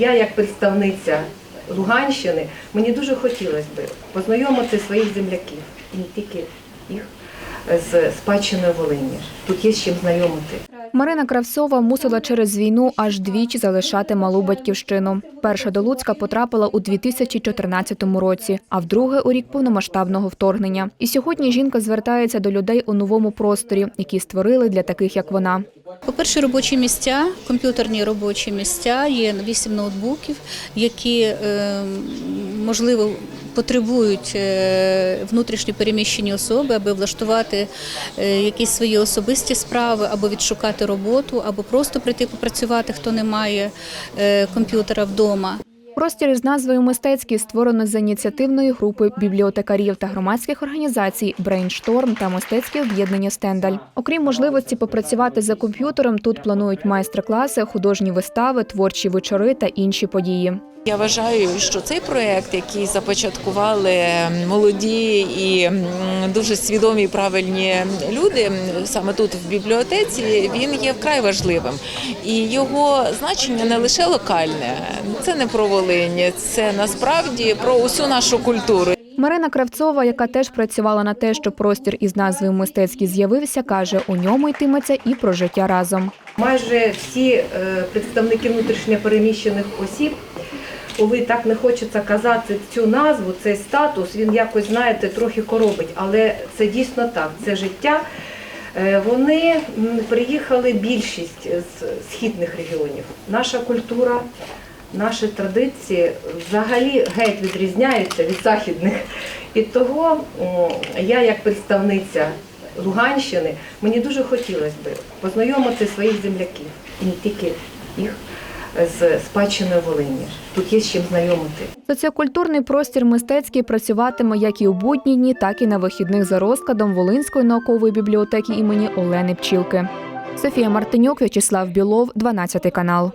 Я, як представниця Луганщини, мені дуже хотілося б познайомити своїх земляків, і не тільки їх, з спадщиною Волині. Тут є з чим знайомити. Марина Кравцова мусила через війну аж двічі залишати малу батьківщину. Перша до Луцька потрапила у 2014 році, а вдруге у рік повномасштабного вторгнення. І сьогодні жінка звертається до людей у новому просторі, який створили для таких, як вона. По-перше, робочі місця, комп'ютерні робочі місця, є 8 ноутбуків, які, е, можливо, потребують е, внутрішньо переміщені особи, аби влаштувати е, якісь свої особисті справи, або відшукати роботу, або просто прийти попрацювати, хто не має е, комп'ютера вдома. Простір із назвою Мистецький створено за ініціативної групи бібліотекарів та громадських організацій Брейншторм та мистецьке об'єднання Стендаль. Окрім можливості попрацювати за комп'ютером, тут планують майстер-класи, художні вистави, творчі вечори та інші події. Я вважаю, що цей проект, який започаткували молоді і дуже свідомі і правильні люди, саме тут в бібліотеці, він є вкрай важливим. І його значення не лише локальне, це не про Волинь, це насправді про усю нашу культуру. Марина Кравцова, яка теж працювала на те, що простір із назвою Мистецький з'явився, каже, у ньому йтиметься і про життя разом. Майже всі е, представники внутрішньо переміщених осіб, коли так не хочеться казати цю назву, цей статус, він якось, знаєте, трохи коробить, але це дійсно так, це життя. Е, Вони приїхали більшість з східних регіонів. Наша культура, наші традиції взагалі геть відрізняються від західних. І того я, як представниця Луганщини, мені дуже хотілося б познайомити своїх земляків, і не тільки їх, з спадщиною Волині. Тут є з чим знайомити. Соціокультурний простір мистецький працюватиме як і у будні дні, так і на вихідних за розкладом Волинської наукової бібліотеки імені Олени Пчілки. Софія Мартинюк, В'ячеслав Білов, 12 канал.